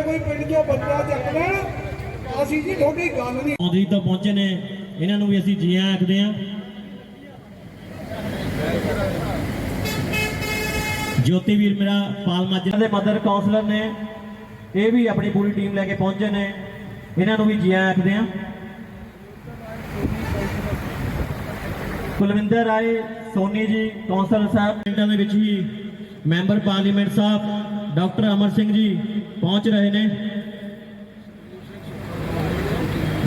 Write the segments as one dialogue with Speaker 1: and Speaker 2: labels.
Speaker 1: ਜੇ ਕੋਈ ਪਿੰਡ 'ਚੋਂ ਬੰਦਾ ਚੱਕ ਲੈਣ ਅਸੀਂ ਜੀ ਤੁਹਾਡੀ ਗੱਲ ਨਹੀਂ
Speaker 2: ਮੌਜੂਦ ਤੋਂ ਪਹੁੰਚੇ ਨੇ, ਇਹਨਾਂ ਨੂੰ ਵੀ ਅਸੀਂ ਜੀ ਆਇਆਂ ਆਖਦੇ ਹਾਂ ਜੋਤੀ ਵੀਰ ਮੇਰਾ ਪਾਲ ਮਾਜਰਾ। ਦੇ ਮਦਰ ਕਾਉਂਸਲਰ ਨੇ, ਇਹ ਵੀ ਆਪਣੀ ਪੂਰੀ ਟੀਮ ਲੈ ਕੇ ਪਹੁੰਚੇ ਨੇ, ਇਹਨਾਂ ਨੂੰ ਵੀ ਜੀ ਆਇਆਂ ਆਖਦੇ ਹਾਂ ਕੁਲਵਿੰਦਰ ਰਾਏ, ਸੋਨੀ ਜੀ ਕੌਂਸਲਰ ਸਾਹਿਬ। ਪਿੰਡਾਂ ਦੇ ਵਿੱਚ ਵੀ ਮੈਂਬਰ ਪਾਰਲੀਮੈਂਟ ਸਾਹਿਬ ਡਾਕਟਰ ਅਮਰ ਸਿੰਘ ਜੀ ਪਹੁੰਚ ਰਹੇ ਨੇ।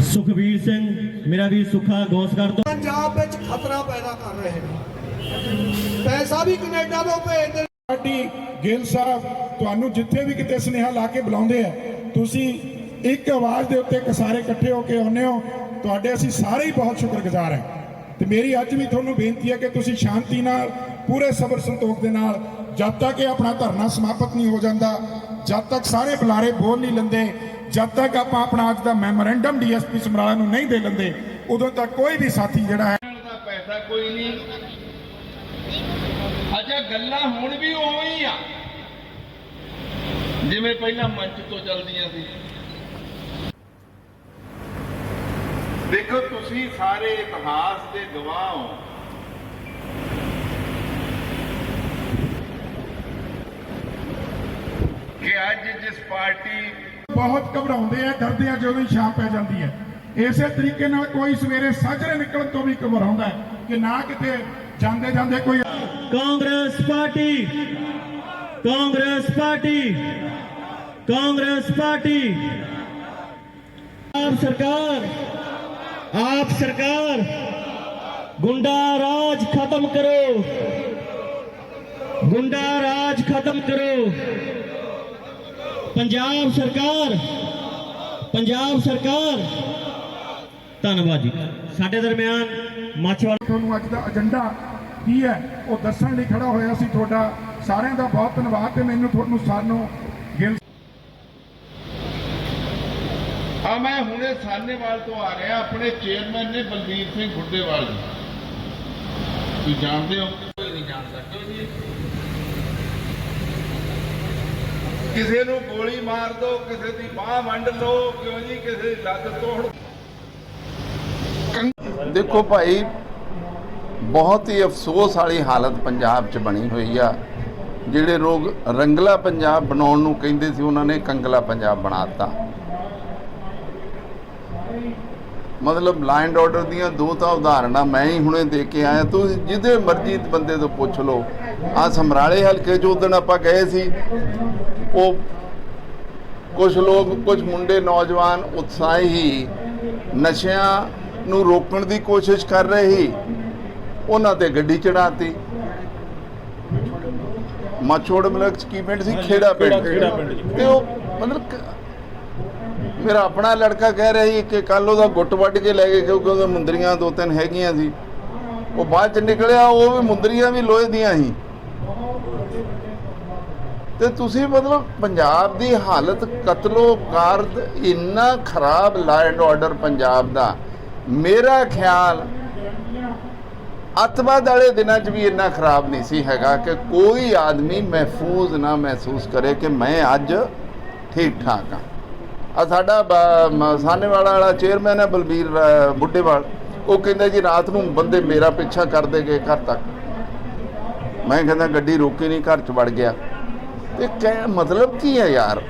Speaker 2: ਸੁਖਬੀਰ ਸਿੰਘ ਮੇਰਾ ਵੀ ਸੁੱਖਾ ਗੌਸਗੜ ਤੋਂ।
Speaker 1: ਪੰਜਾਬ ਵਿੱਚ ਖਤਰਾ ਪੈਦਾ ਕਰ ਰਹੇ ਨੇ। ਪੈਸਾ ਵੀ ਕੈਨੇਡਾ ਤੋਂ ਭੇਜਦੇ
Speaker 3: ਪਾਰਟੀ ਗਿੱਲ ਸਾਹਿਬ ਤੁਹਾਨੂੰ ਜਿੱਥੇ ਵੀ ਕਿਤੇ ਸੁਨੇਹਾ ਲਾ ਕੇ ਬੁਲਾਉਂਦੇ ਆ ਤੁਸੀਂ ਇੱਕ ਆਵਾਜ਼ ਦੇ ਉੱਤੇ ਸਾਰੇ ਇਕੱਠੇ ਹੋ ਕੇ ਆਉਂਦੇ ਹੋ ਤੁਹਾਡੇ ਅਸੀਂ ਸਾਰੇ ਹੀ ਬਹੁਤ ਸ਼ੁਕਰਗੁਜ਼ਾਰ ਹਾਂ। ਤੇ ਮੇਰੀ ਅੱਜ ਵੀ ਤੁਹਾਨੂੰ ਬੇਨਤੀ ਹੈ ਕਿ ਤੁਸੀਂ ਸ਼ਾਂਤੀ ਨਾਲ ਪੂਰੇ ਸਬਰ ਸੰਤੋਖ ਦੇ ਨਾਲ ਜਦ ਤੱਕ ਇਹ ਆਪਣਾ ਧਰਨਾ ਸਮਾਪਤ ਨਹੀਂ ਹੋ ਜਾਂਦਾ ਜਦ ਤੱਕ ਸਾਰੇ ਬੁਲਾਰੇ ਬੋਲ ਨਹੀਂ ਲੈਂਦੇ, ਜਦ ਤੱਕ ਆਪਾਂ ਆਪਣਾ ਅੱਜ ਦਾ ਮੈਮੋਰੈਂਡਮ ਡੀਐਸਪੀ ਸਮਰਾਲਾ ਨੂੰ ਨਹੀਂ ਦੇ ਲੈਂਦੇ, ਉਦੋਂ ਤੱਕ ਕੋਈ ਵੀ ਸਾਥੀ ਜਿਹੜਾ ਹੈ
Speaker 4: ਪੈਸਾ ਕੋਈ ਨਹੀਂ। ਅਜਾ ਗੱਲਾਂ ਹੁਣ ਵੀ ਉਵੇਂ ਹੀ ਆ। ਜਿਵੇਂ ਪਹਿਲਾਂ ਮੰਚ ਤੋਂ ਚੱਲਦੀਆਂ ਸੀ। ਦੇਖੋ, ਤੁਸੀਂ ਸਾਰੇ ਇਤਿਹਾਸ ਦੇ ਗਵਾਹ ਹੋ। ਕਿ ਅੱਜ ਜਿਸ ਪਾਰਟੀ
Speaker 3: ਬਹੁਤ ਘਬਰਾਉਂਦੇ ਆ ਡਰਦੇ ਆ ਜਦੋਂ ਹੀ ਸ਼ਾਮ ਪੈ ਜਾਂਦੀ ਹੈ। ਇਸੇ ਤਰੀਕੇ ਨਾਲ ਕੋਈ ਸਵੇਰੇ ਸਾਜਰੇ ਨਿਕਲਣ ਤੋਂ ਵੀ ਘਬਰਾਉਂਦਾ ਹੈ ਕਿ ਨਾ ਕਿਤੇ ਜਾਂਦੇ ਜਾਂਦੇ ਕੋਈ
Speaker 2: Congress party Congress party Congress party. AAP ਸਰਕਾਰ ਆਪ ਸਰਕਾਰ ਗੁੰਡਾ ਰਾਜ ਖਤਮ ਕਰੋ। ਗੁੰਡਾ ਰਾਜ ਖਤਮ ਕਰੋ। ਪੰਜਾਬ ਸਰਕਾਰ ਪੰਜਾਬ ਸਰਕਾਰ। ਧੰਨਵਾਦ ਜੀ। ਸਾਡੇ ਦਰਮਿਆਨ ਮਾਛਵਾੜਾ
Speaker 3: ਤੁਹਾਨੂੰ ਅੱਜ ਦਾ ਏਜੰਡਾ ਕੀ ਹੈ? ਉਹ ਦੱਸਣ ਲਈ ਖੜਾ ਹੋਇਆ ਸੀ ਤੁਹਾਡਾ। ਸਾਰਿਆਂ ਦਾ ਬਹੁਤ ਧੰਨਵਾਦ ਤੇ ਮੈਨੂੰ ਤੁਹਾਨੂੰ ਸਾਨੂੰ ਗਿਲ
Speaker 4: ਆ ਮੈਂ ਹੁਣੇ ਸਾਹਨੇਵਾਲ ਤੋਂ ਆ ਰਿਹਾ। ਆਪਣੇ ਚੇਅਰਮੈਨ ਨੇ ਬਲਬੀਰ ਸਿੰਘ ਗੁੱਡੇਵਾਲ ਜੀ। ਤੁਸੀਂ ਜਾਣਦੇ ਹੋ? ਕੋਈ ਨਹੀਂ ਜਾਣਦਾ ਕਿਉਂ ਜੀ। ਕਿਸੇ ਨੂੰ ਗੋਲੀ ਮਾਰ ਦੋ, ਕਿਸੇ ਦੀ ਬਾਹ ਵੰਡ ਲਓ, ਕਿਉਂ ਜੀ ਕਿਸੇ ਦੀ ਲੱਤ ਤੋੜ
Speaker 5: ਦੇਖੋ ਭਾਈ, ਬਹੁਤ ਹੀ ਅਫਸੋਸ ਵਾਲੀ ਹਾਲਤ ਪੰਜਾਬ 'ਚ ਬਣੀ ਹੋਈ ਆ। ਜਿਹੜੇ ਲੋਕ ਰੰਗਲਾ ਪੰਜਾਬ ਬਣਾਉਣ ਨੂੰ ਕਹਿੰਦੇ ਸੀ, ਉਹਨਾਂ ਨੇ ਕੰਗਲਾ ਪੰਜਾਬ ਬਣਾਤਾ ਮਤਲਬ ਲਾਈਨ ਆਰਡਰ ਦੀਆਂ ਦੋ ਤਾਂ ਉਦਾਹਰਨਾਂ ਮੈਂ ਹੀ ਹੁਣੇ ਦੇ ਕੇ ਆਇਆ। ਤੁਸੀਂ ਜਿਹਦੇ ਮਰਜ਼ੀ ਬੰਦੇ ਤੋਂ ਪੁੱਛ ਲਓ। ਆ ਸਮਰਾਲੇ ਹਲਕੇ 'ਚ ਉਦੋਂ ਆਪਾਂ ਗਏ ਸੀ। ਉਹ ਕੁਝ ਲੋਕ ਕੁਝ ਮੁੰਡੇ ਨੌਜਵਾਨ ਉਤਸ਼ਾਹੀ ਨਸ਼ਿਆਂ ਨੂੰ ਰੋਕਣ ਦੀ ਕੋਸ਼ਿਸ਼ ਕਰ ਰਹੇ ਸੀ। ਉਹਨਾਂ ਤੇ ਗੱਡੀ ਚੜਾਤੀ ਮਾਛੋੜ ਮਲਕ ਕੀ ਪਿੰਡ ਸੀ? ਖੇੜਾ ਪਿੰਡ। ਤੇ ਉਹ ਮਤਲਬ ਫਿਰ ਆਪਣਾ ਲੜਕਾ ਕਹਿ ਰਿਹਾ ਸੀ ਕਿ ਕੱਲ ਉਹਦਾ ਗੁੱਟ ਵੱਢ ਕੇ ਲੈ ਗਏ ਕਿਉਂਕਿ ਉਹਦੇ ਮੁੰਦਰੀਆਂ ਦੋ ਤਿੰਨ ਹੈਗੀਆਂ ਸੀ। ਉਹ ਬਾਅਦ ਚ ਨਿਕਲਿਆ, ਉਹ ਵੀ ਮੁੰਦਰੀਆਂ ਵੀ ਲੋਹੇ ਦੀਆਂ ਸੀ। ਤੇ ਤੁਸੀਂ ਮਤਲਬ ਪੰਜਾਬ ਦੀ ਹਾਲਤ ਕਤਲੋ ਕਾਰਦ ਇੰਨਾ ਖਰਾਬ ਲਾਅ ਐਂਡ ਆਰਡਰ ਪੰਜਾਬ ਦਾ। ਮੇਰਾ ਖਿਆਲ ਅੱਤਵਾਦ ਵਾਲੇ ਦਿਨਾਂ 'ਚ ਵੀ ਇੰਨਾ ਖਰਾਬ ਨਹੀਂ ਸੀ ਹੈਗਾ ਕਿ ਕੋਈ ਆਦਮੀ ਮਹਿਫੂਜ਼ ਨਾ ਮਹਿਸੂਸ ਕਰੇ ਕਿ ਮੈਂ ਅੱਜ ਠੀਕ ਠਾਕ ਹਾਂ। ਆ ਸਾਡਾ ਬ- ਵਾਲਾ ਚੇਅਰਮੈਨ ਹੈ ਬਲਬੀਰ ਬੁੱਢੇਵਾਲ। ਉਹ ਕਹਿੰਦਾ ਜੀ ਰਾਤ ਨੂੰ ਬੰਦੇ ਮੇਰਾ ਪਿੱਛਾ ਕਰਦੇ ਗਏ ਘਰ ਤੱਕ। ਮੈਂ ਕਹਿੰਦਾ ਗੱਡੀ ਰੋਕੀ ਨਹੀਂ, ਘਰ 'ਚ ਵੜ ਗਿਆ। ਤੇ ਕਹਿ ਮਤਲਬ ਕੀ ਹੈ ਯਾਰ?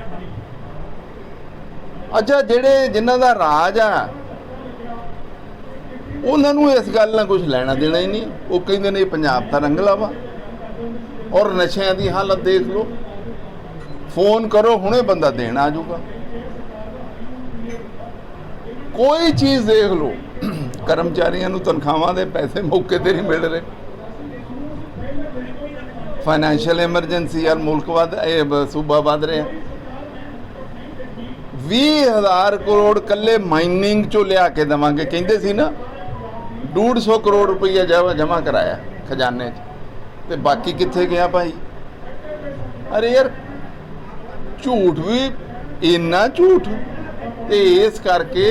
Speaker 5: ਅੱਛਾ, ਜਿਹੜੇ ਜਿਨ੍ਹਾਂ ਦਾ ਰਾਜ ਆ, ਉਹਨਾਂ ਨੂੰ ਇਸ ਗੱਲ ਨਾਲ ਕੁਝ ਲੈਣਾ ਦੇਣਾ ਹੀ ਨਹੀਂ। ਉਹ ਕਹਿੰਦੇ ਨੇ ਇਹ ਪੰਜਾਬ ਦਾ ਰੰਗਲਾ ਵਾ। ਔਰ ਨਸ਼ਿਆਂ ਦੀ ਹਾਲਤ ਦੇਖ ਲਓ। ਫੋਨ ਕਰੋ, ਹੁਣੇ ਬੰਦਾ ਦੇਣ ਆ ਜਾਊਗਾ। ਕੋਈ ਚੀਜ਼ ਦੇਖ ਲਓ। ਕਰਮਚਾਰੀਆਂ ਨੂੰ ਤਨਖਾਹਾਂ ਦੇ ਪੈਸੇ ਮੌਕੇ ਤੇ ਨਹੀਂ ਮਿਲ ਰਹੇ। ਫਾਈਨੈਂਸ਼ੀਅਲ ਐਮਰਜੈਂਸੀ ਆ ਮੁਲਕ ਵਧ, ਇਹ ਸੂਬਾ ਵਧ ਰਿਹਾ। 20000 ਕਰੋੜ ਕੱਲੇ ਮਾਈਨਿੰਗ ਚੋਂ ਲਿਆ ਕੇ ਦਵਾਂਗੇ। ਕਹਿੰਦੇ ਸੀ ਨਾ 150 ਕਰੋੜ ਰੁਪਈਆ ਜਮਾ ਕਰਾਇਆ ਖਜ਼ਾਨੇ 'ਚ। ਤੇ ਬਾਕੀ ਕਿੱਥੇ ਗਿਆ ਭਾਈ? ਅਰੇ ਯਾਰ, ਝੂਠ ਵੀ ਇੰਨਾ ਝੂਠ। ਤੇ ਇਸ ਕਰਕੇ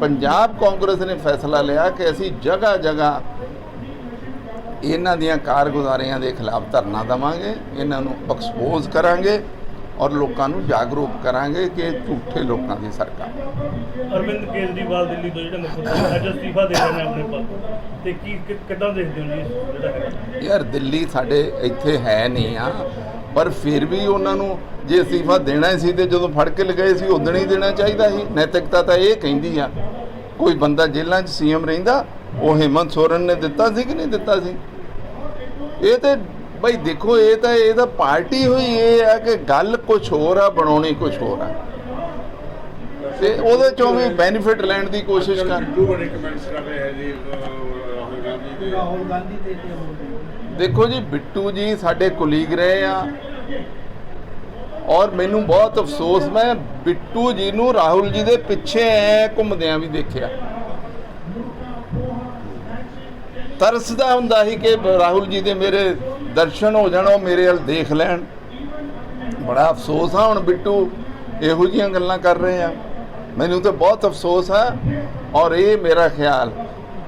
Speaker 5: ਪੰਜਾਬ ਕਾਂਗਰਸ ਨੇ ਫੈਸਲਾ ਲਿਆ ਕਿ ਅਸੀਂ ਜਗ੍ਹਾ ਜਗ੍ਹਾ ਇਹਨਾਂ ਦੀਆਂ ਕਾਰਗੁਜ਼ਾਰੀਆਂ ਦੇ ਖਿਲਾਫ ਧਰਨਾ ਦੇਵਾਂਗੇ ਇਹਨਾਂ ਨੂੰ ਐਕਸਪੋਜ਼ ਕਰਾਂਗੇ ਔਰ ਲੋਕਾਂ ਨੂੰ ਜਾਗਰੂਕ ਕਰਾਂਗੇ ਕਿ ਝੂਠੇ ਲੋਕਾਂ ਦੀ ਸਰਕਾਰ।
Speaker 6: ਅਰਵਿੰਦ ਕੇਜਰੀਵਾਲ ਦਿੱਲੀ ਤੋਂ ਜਿਹੜੇ ਮੁੱਖ ਮੰਤਰੀ ਅੱਜ ਅਸਤੀਫਾ ਦੇ ਰਹੇ ਨੇ ਆਪਣੇ ਪਦ ਤੋਂ। ਕੀ ਕਿੱਦਾਂ ਦੇਖਦੇ ਹੋ ਜੀ ਜਿਹੜਾ
Speaker 5: ਯਾਰ ਦਿੱਲੀ ਸਾਡੇ ਇੱਥੇ ਹੈ ਨਹੀਂ ਆ ਪਰ ਫਿਰ ਵੀ ਉਹਨਾਂ ਨੂੰ ਜੇ ਅਸਤੀਫਾ ਦੇਣਾ ਸੀ ਤੇ ਜਦੋਂ ਫੜ ਕੇ ਲਗਾਏ ਸੀ ਉਦਣ ਹੀ ਦੇਣਾ ਚਾਹੀਦਾ ਸੀ ਨੈਤਿਕਤਾ ਤਾਂ ਇਹ ਕਹਿੰਦੀ ਆ ਕੋਈ ਬੰਦਾ ਜੇਲ੍ਹਾਂ 'ਚ ਸੀਐਮ ਰਹਿੰਦਾ ਉਹ ਹਿੰਮਤ ਸੋਰਨ ਨੇ ਦਿੱਤਾ ਸੀ ਕਿ ਨਹੀਂ ਦਿੱਤਾ ਸੀ? ਇਹ ਤੇ ਬਈ ਦੇਖੋ ਇਹ ਤਾਂ ਇਹ ਤਾਂ ਪਾਰਟੀ ਹੋਈ ਇਹ ਆ ਕਿ ਗੱਲ ਕੁਝ ਹੋਰ ਆ ਬਣਾਉਣੀ ਕੁਝ ਹੋਰ ਆ। ਤੇ ਉਹਦੇ ਚੋਂ ਵੀ ਬੈਨੀਫਿਟ ਲੈਣ ਦੀ ਕੋਸ਼ਿਸ਼ ਕਰ। ਦੇਖੋ ਜੀ ਬਿੱਟੂ ਜੀ ਸਾਡੇ ਕੁਲੀਗ ਰਹੇ ਆ। ਔਰ ਮੈਨੂੰ ਬਹੁਤ ਅਫਸੋਸ, ਮੈਂ ਬਿੱਟੂ ਜੀ ਨੂੰ ਰਾਹੁਲ ਜੀ ਦੇ ਪਿੱਛੇ ਐ ਘੁੰਮਦਿਆਂ ਵੀ ਦੇਖਿਆ। ਤਰਸਦਾ ਹੁੰਦਾ ਸੀ ਕਿ ਰਾਹੁਲ ਜੀ ਦੇ ਮੇਰੇ ਦਰਸ਼ਨ ਹੋ ਜਾਣ, ਉਹ ਮੇਰੇ ਵੱਲ ਦੇਖ ਲੈਣ। ਬੜਾ ਅਫਸੋਸ ਆ ਹੁਣ ਬਿੱਟੂ ਇਹੋ ਜਿਹੀਆਂ ਗੱਲਾਂ ਕਰ ਰਹੇ ਆ। ਮੈਨੂੰ ਤਾਂ ਬਹੁਤ ਅਫਸੋਸ ਆ ਔਰ ਇਹ ਮੇਰਾ ਖਿਆਲ,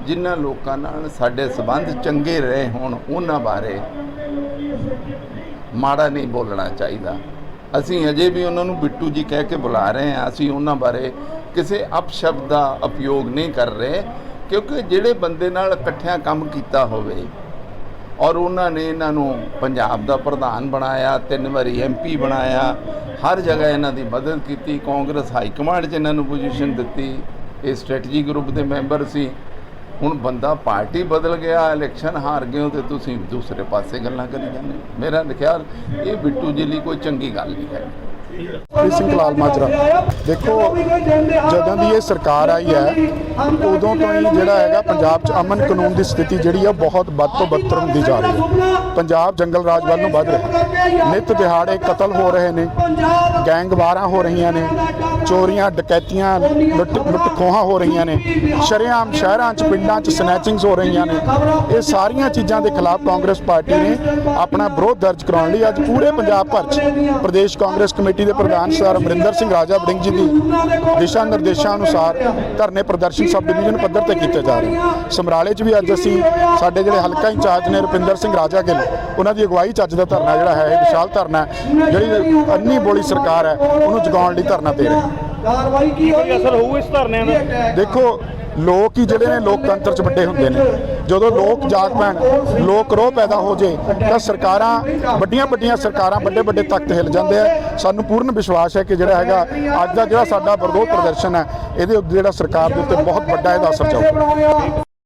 Speaker 5: ਜਿਨ੍ਹਾਂ ਲੋਕਾਂ ਨਾਲ ਸਾਡੇ ਸਬੰਧ ਚੰਗੇ ਰਹੇ ਹੋਣ, ਉਹਨਾਂ ਬਾਰੇ ਮਾੜਾ ਨਹੀਂ ਬੋਲਣਾ ਚਾਹੀਦਾ। ਅਸੀਂ ਅਜੇ ਵੀ ਉਹਨਾਂ ਨੂੰ ਬਿੱਟੂ ਜੀ ਕਹਿ ਕੇ ਬੁਲਾ ਰਹੇ ਹਾਂ, ਅਸੀਂ ਉਹਨਾਂ ਬਾਰੇ ਕਿਸੇ ਅਪਸ਼ਬਦ ਦਾ ਉਪਯੋਗ ਨਹੀਂ ਕਰ ਰਹੇ, ਕਿਉਂਕਿ ਜਿਹੜੇ ਬੰਦੇ ਨਾਲ ਇਕੱਠਿਆਂ ਕੰਮ ਕੀਤਾ ਹੋਵੇ ਔਰ ਉਹਨਾਂ ਨੇ ਇਹਨਾਂ ਨੂੰ ਪੰਜਾਬ ਦਾ ਪ੍ਰਧਾਨ ਬਣਾਇਆ, ਤਿੰਨ ਵਾਰੀ ਐਮਪੀ ਬਣਾਇਆ, ਹਰ ਜਗ੍ਹਾ ਇਹਨਾਂ ਦੀ ਮਦਦ ਕੀਤੀ, ਕਾਂਗਰਸ ਹਾਈ ਕਮਾਂਡ 'ਚ ਇਹਨਾਂ ਨੂੰ ਪੋਜੀਸ਼ਨ ਦਿੱਤੀ, ਇਹ ਸਟ੍ਰੈਟਜੀ ਗਰੁੱਪ ਦੇ ਮੈਂਬਰ ਸੀ। ਹੁਣ ਬੰਦਾ ਪਾਰਟੀ ਬਦਲ ਗਿਆ, ਇਲੈਕਸ਼ਨ ਹਾਰ ਗਏ ਹੋ ਤੇ ਤੁਸੀਂ ਦੂਸਰੇ ਪਾਸੇ ਗੱਲਾਂ ਕਰੀ ਜਾਂਦੇ ਹੋ। ਮੇਰਾ ਖਿਆਲ, ਇਹ ਬਿੱਟੂ ਜੀ ਲਈ ਕੋਈ ਚੰਗੀ ਗੱਲ ਨਹੀਂ ਹੈ
Speaker 3: ਪ੍ਰੀਤ ਸਿੰਘ ਲਾਲ ਮਾਜਰਾ। ਦੇਖੋ, ਜਦੋਂ ਦੀ ਇਹ ਸਰਕਾਰ ਆਈ ਹੈ, ਉਦੋਂ ਤੋਂ ਹੀ ਜਿਹੜਾ ਹੈਗਾ ਪੰਜਾਬ 'ਚ ਅਮਨ ਕਾਨੂੰਨ ਦੀ ਸਥਿਤੀ ਜਿਹੜੀ ਆ ਬਹੁਤ ਵੱਧ ਤੋਂ ਬੱਤਰ ਹੁੰਦੀ ਜਾ ਰਹੀ ਹੈ। ਪੰਜਾਬ ਜੰਗਲ ਰਾਜ ਵੱਲ ਨੂੰ ਵੱਧ ਰਿਹਾ ਹੈ। ਨਿਤ ਦਿਹਾੜੇ ਕਤਲ ਹੋ ਰਹੇ ਨੇ ਗੈਂਗਵਾਰਾਂ ਹੋ ਰਹੀਆਂ ਨੇ, ਚੋਰੀਆਂ, ਡਕੈਤੀਆਂ, ਲੁੱਟ ਲੁੱਟ ਖੋਹਾਂ ਹੋ ਰਹੀਆਂ ਨੇ, ਸ਼ਰੇਆਮ ਸ਼ਹਿਰਾਂ 'ਚ, ਪਿੰਡਾਂ 'ਚ ਸਨੈਚਿੰਗਸ ਹੋ ਰਹੀਆਂ ਨੇ। ਇਹ ਸਾਰੀਆਂ ਚੀਜ਼ਾਂ ਦੇ ਖਿਲਾਫ ਕਾਂਗਰਸ ਪਾਰਟੀ ਨੇ ਆਪਣਾ ਵਿਰੋਧ ਦਰਜ ਕਰਾਉਣ ਲਈ ਅੱਜ ਪੂਰੇ ਪੰਜਾਬ ਭਰ 'ਚ ਪ੍ਰਦੇਸ਼ ਕਾਂਗਰਸ ਕਮੇਟੀ ਦੇ ਪ੍ਰਧਾਨ ਸਰ ਅਮਰਿੰਦਰ ਸਿੰਘ ਰਾਜਾ ਵੜਿੰਗ ਜੀ ਦੀ ਦਿਸ਼ਾ ਨਿਰਦੇਸ਼ਾਂ ਅਨੁਸਾਰ ਧਰਨੇ ਪ੍ਰਦਰਸ਼ਨ ਸਬ ਡਿਵੀਜ਼ਨ ਪੱਧਰ ਤੇ ਕੀਤੇ ਜਾ ਰਹੇ। ਸਮਰਾਲੇ 'ਚ ਵੀ ਅੱਜ ਅਸੀਂ ਸਾਡੇ ਜਿਹੜੇ ਹਲਕਾ ਇੰਚਾਰਜ ਨੇ ਰੁਪਿੰਦਰ ਸਿੰਘ ਰਾਜਾ ਗਿੱਲ ਉਹਨਾਂ ਦੀ ਅਗਵਾਈ 'ਚ ਅੱਜ ਦਾ ਧਰਨਾ ਜਿਹੜਾ ਹੈ ਇਹ ਵਿਸ਼ਾਲ ਧਰਨਾ ਹੈ ਜਿਹੜੀ ਅੰਨੀ ਬੋਲੀ ਸਰਕਾਰ ਹੈ ਉਹਨੂੰ ਜਗਾਉਣ ਲਈ ਧਰਨਾ ਦੇ ਰਹੇ
Speaker 1: ਕਾਰਵਾਈ ਕੀ ਹੋਈ?
Speaker 6: ਅਸਰ ਹੋਊ ਇਸ ਧਰਨਿਆਂ ਦਾ?
Speaker 3: ਦੇਖੋ ਲੋਕ ਹੀ ਜਿਹੜੇ ਨੇ ਲੋਕਤੰਤਰ 'ਚ ਵੱਡੇ ਹੁੰਦੇ ਨੇ। ਜਦੋਂ ਲੋਕ ਜਾਗ ਪੈਣ, ਲੋਕ ਰੋਹ ਪੈਦਾ ਹੋ ਜੇ, ਤਾਂ ਸਰਕਾਰਾਂ, ਵੱਡੀਆਂ ਵੱਡੀਆਂ ਸਰਕਾਰਾਂ ਵੱਡੇ ਵੱਡੇ ਤਖਤ ਹਿੱਲ ਜਾਂਦੇ ਆ। ਸਾਨੂੰ ਪੂਰਨ ਵਿਸ਼ਵਾਸ ਹੈ ਕਿ ਜਿਹੜਾ ਹੈਗਾ, ਅੱਜ ਦਾ ਜਿਹੜਾ ਸਾਡਾ ਵਿਰੋਧ ਪ੍ਰਦਰਸ਼ਨ ਹੈ, ਇਹਦੇ ਉੱਤੇ ਜਿਹੜਾ ਸਰਕਾਰ ਦੇ ਉੱਤੇ ਬਹੁਤ ਵੱਡਾ ਇਹਦਾ ਅਸਰ ਜਾਊਗਾ।